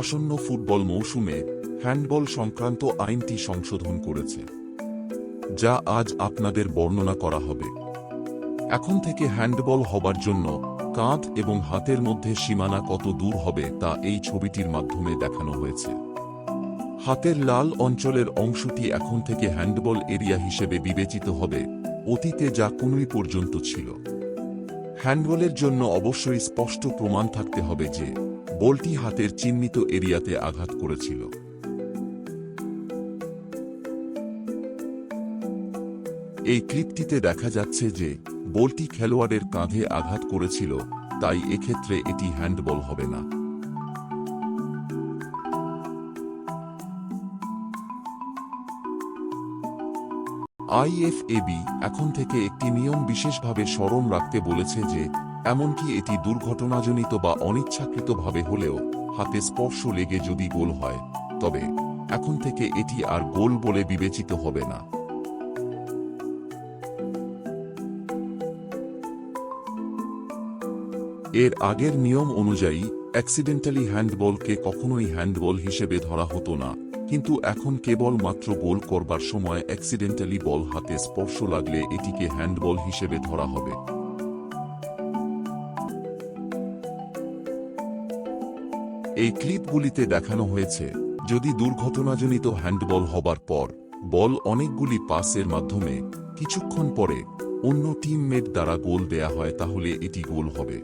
আসন্ন ফুটবল মৌসুমে হ্যান্ডবল সংক্রান্ত আইনটি সংশোধন করেছে, যা আজ আপনাদের বর্ণনা করা হবে। এখন থেকে হ্যান্ডবল হবার জন্য কাঁধ এবং হাতের মধ্যে সীমানা কত দূর হবে তা এই ছবিটির মাধ্যমে দেখানো হয়েছে। হাতের লাল অঞ্চলের অংশটি এখন থেকে হ্যান্ডবল এরিয়া হিসেবে বিবেচিত হবে, অতীতে যা কুনুই পর্যন্ত ছিল। হ্যান্ডবলের জন্য অবশ্যই স্পষ্ট প্রমাণ থাকতে হবে যে বলটি হাতের চিহ্নিত এরিয়াতে আঘাত করেছিল। এই ক্লিপটিতে দেখা যাচ্ছে যে বলটি খেলোয়াড়ের কাঁধে আঘাত করেছিল, তাই এক্ষেত্রে এটি হ্যান্ডবল হবে না। আইএফএবি এখন থেকে একটি নিয়ম বিশেষভাবে স্মরণ রাখতে বলেছে যে এমনকি এটি দুর্ঘটনাজনিত বা অনিচ্ছাকৃতভাবে হলেও হাতে স্পর্শ লেগে যদি গোল হয়, তবে এখন থেকে এটি আর গোল বলে বিবেচিত হবে না। এর আগের নিয়ম অনুযায়ী অ্যাক্সিডেন্টালি হ্যান্ডবলকে কখনোই হ্যান্ডবল হিসেবে ধরা হতো না, কিন্তু এখন কেবল মাত্র গোল করবার সময় অ্যাক্সিডেন্টালি বল হাতে স্পর্শ লাগলে এটিকে হ্যান্ডবল হিসেবে ধরা হবে। এই ক্লিপগুলিতে দেখানো হয়েছে, যদি দুর্ঘটনাজনিত হ্যান্ডবল হবার পর, বল অনেকগুলি পাসের মাধ্যমে, কিছুক্ষণ পরে, অন্য টিমমেট দ্বারা গোল দেয়া হয় তাহলে এটি গোল হবে।